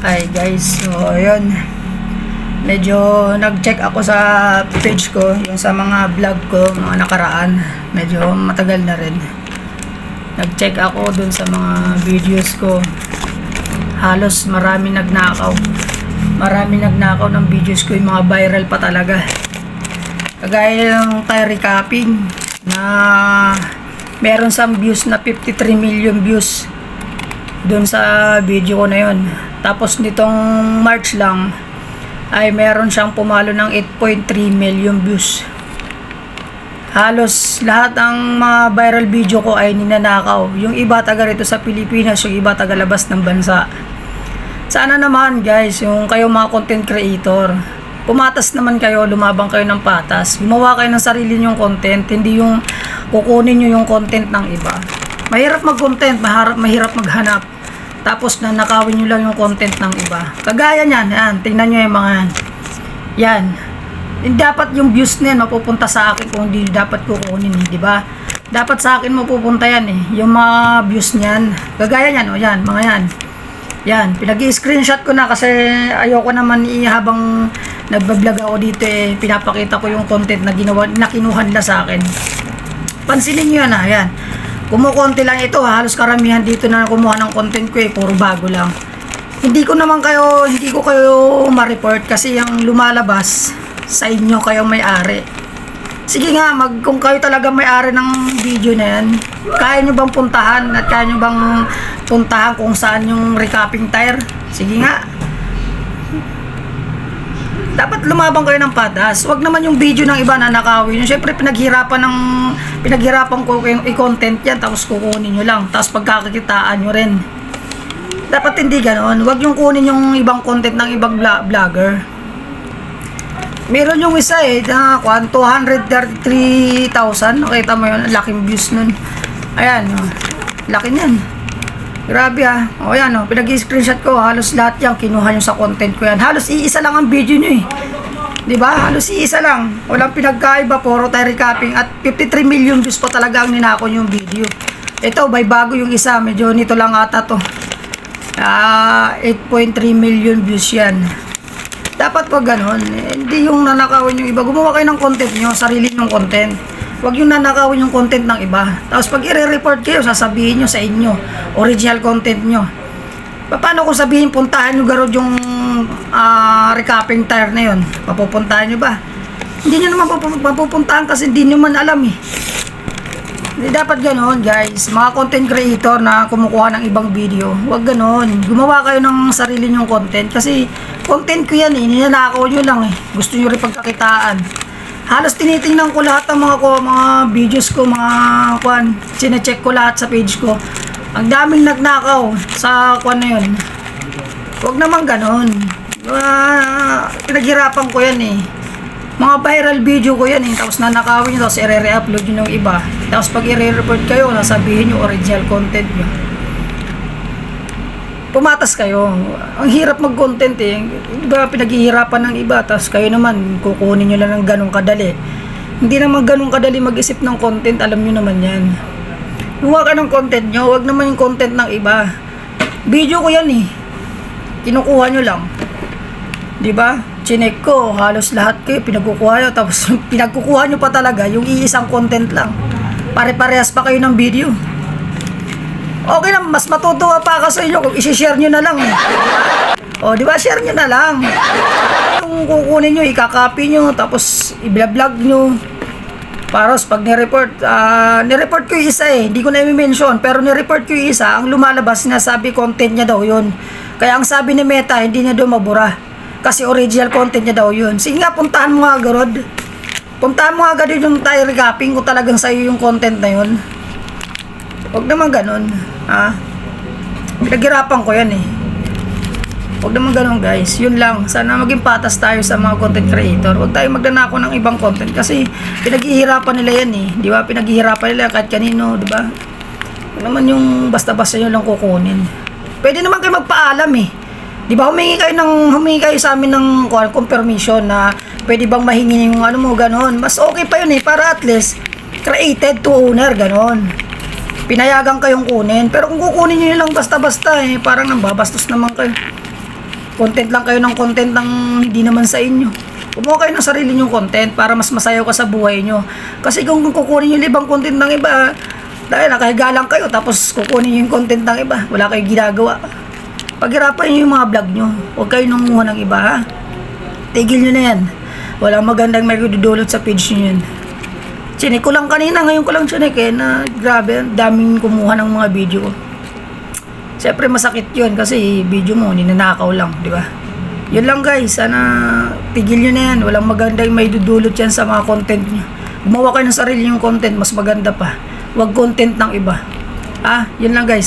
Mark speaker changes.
Speaker 1: Hi guys, so ayun. Medyo nag-check ako sa page ko, yung sa mga vlog ko, mga nakaraan. Medyo matagal na rin. Nag-check ako dun sa mga videos ko. Halos marami nagnakaw. Marami nagnakaw ng videos ko, yung mga viral pa talaga. Kagaya ng kay recapping na meron sang views na 53 million views doon sa video ko na yon. Tapos nitong March lang ay meron siyang pumalo ng 8.3 million views. Halos lahat ng mga viral video ko ay ninanakaw. Yung iba taga rito sa Pilipinas, yung iba taga labas ng bansa. Sana naman guys, yung kayo mga content creator, pumatas naman kayo, lumabang kayo ng patas. Gumawa kayo ng sarili nyong content, hindi yung kukunin nyo yung content ng iba. Mahirap mag-content, mahirap, mahirap maghanap. Tapos na nakawin nyo lang yung content ng iba. Kagaya niyan, yan, tingnan nyo yung mga yan. Yan. Dapat yung views na yan mapupunta sa akin kung hindi dapat kukunin, eh, di ba? Dapat sa akin mapupunta yan eh. Yung mga views niyan. Kagaya niyan, o yan, mga yan. Yan, pinag-screenshot ko na kasi ayoko naman habang nagbablog ako dito eh, pinapakita ko yung content na ginawa, na kinuha nila sa akin. Pansinin nyo yan ha, yan. Kumukonti lang ito, ha? halos karamihan dito na kumuha ng content ko eh, puro bago lang. Hindi ko naman kayo, hindi ko kayo ma-report kasi yung lumalabas sa inyo kayong may-ari. Sige nga, mag, kung kayo talaga may-ari ng video na yan, kaya nyo bang puntahan at kaya nyo bang puntahan kung saan yung recapping tire? Sige nga. Dapat lumabang kayo ng patas. Huwag naman yung video ng iba na nakawin. Siyempre, pinaghirapan ng pinaghirapan ko kayong i-content yan tapos kukunin nyo lang. Tapos pagkakakitaan nyo rin. Dapat hindi ganon. Huwag yung kunin yung ibang content ng ibang vlogger. Meron yung isa eh, na kwan, 233,000. Nakita mo yun, laking views nun. Ayan, oh. laki niyan. Grabe ah. O yan oh, pinag-screenshot ko. Halos lahat yan, kinuha nyo sa content ko yan. Halos iisa lang ang video nyo eh. Di ba? Halos iisa lang. Walang pinagkaiba, puro tayo recapping. At 53 million views pa talaga ang ninako yung video. Ito, by bago yung isa. Medyo nito lang ata to. Ah, 8.3 million views yan. Dapat pag ganon, eh, hindi yung nanakawin yung iba. Gumawa kayo ng content nyo, sarili nyong content. Huwag yung nanakawin yung content ng iba. Tapos pag i-report kayo, sasabihin nyo sa inyo, original content nyo. Pa- Paano kung sabihin, puntahan nyo garod yung ah, recapping tire na yun? Papupuntahan nyo ba? Hindi nyo naman mapupuntahan kasi hindi nyo man alam eh. Hindi dapat ganoon guys. Mga content creator na kumukuha ng ibang video, huwag ganoon. Gumawa kayo ng sarili nyong content kasi content ko yan eh. Ninanakaw nyo lang eh. Gusto nyo rin pagkakitaan. Halos tinitingnan ko lahat ng mga ko, mga videos ko, mga kwan. Sinecheck ko lahat sa page ko. Ang daming nagnakaw sa kwan na yun. Huwag naman ganon. Ah, pinaghirapan ko yan eh. Mga viral video ko yan eh. Tapos nanakawin nyo, tapos i-re-upload nyo ng iba. Tapos pag i-report kayo, nasabihin nyo original content nyo. Pumatas kayo. Ang hirap mag-content eh. Iba pinaghihirapan ng iba, tapos kayo naman, kukunin nyo lang ng ganong kadali. Hindi naman ganong kadali mag-isip ng content, alam nyo naman yan. Gumawa ka ng content nyo, wag naman yung content ng iba. Video ko yan eh. Kinukuha nyo lang. 'di ba? Chinek ko, halos lahat kayo pinagkukuha nyo, tapos pinagkukuha nyo pa talaga, yung iisang content lang. Pare-parehas pa kayo ng video. Okay lang, mas matutuwa pa ako sa inyo kung isi-share nyo na lang. O, di ba? Share nyo na lang. Yung kukunin nyo, ikakopy nyo, tapos i-vlog nyo. Para pag ni-report, ah, ni-report ko yung isa eh, hindi ko na i-mention, pero ni-report ko yung isa, ang lumalabas, sinasabi content niya daw yun. Kaya ang sabi ni Meta, hindi niya daw mabura. Kasi original content niya daw yun. Sige nga, puntahan mo nga, Garod. Puntahan mo agad yung tayo recapping kung talagang sa'yo yung content na yun. Huwag naman ganun. Ha? Pinaghirapan ko yan eh. Huwag naman ganun guys. Yun lang. Sana maging patas tayo sa mga content creator. Huwag tayo magdanako ng ibang content kasi pinaghihirapan nila yan eh. Di ba? Pinaghihirapan nila kahit kanino, di ba? Naman yung basta-basta nyo lang kukunin. Pwede naman kayo magpaalam eh. Di ba humingi kayo ng humingi kayo sa amin ng confirmation na pwede bang mahingi yung ano mo ganon. Mas okay pa yun eh para at least created to owner ganon. Pinayagan kayong kunin. Pero kung kukunin niyo lang basta-basta eh, parang nambabastos naman kayo. content lang kayo ng content ng hindi naman sa inyo. Kumuha kayo ng sarili nyong content para mas masayaw ka sa buhay nyo. Kasi kung kukunin yung ibang content ng iba, dahil nakahiga lang kayo tapos kukunin nyo yung content ng iba, wala kayong ginagawa. Paghirapan nyo yung mga vlog nyo. Huwag kayo nanguha ng iba ha. Tigil nyo na yan. Walang magandang may sa page nyo yan. Chinik ko lang kanina, ngayon ko lang chinik eh, na grabe, daming kumuha ng mga video ko. Siyempre masakit yun kasi video mo, ninanakaw lang, di ba? Yun lang guys, sana tigil nyo na yan. Walang magandang may dudulot yan sa mga content nyo. Gumawa kayo ng sarili yung content, mas maganda pa. Huwag content ng iba. Ah, yun lang guys.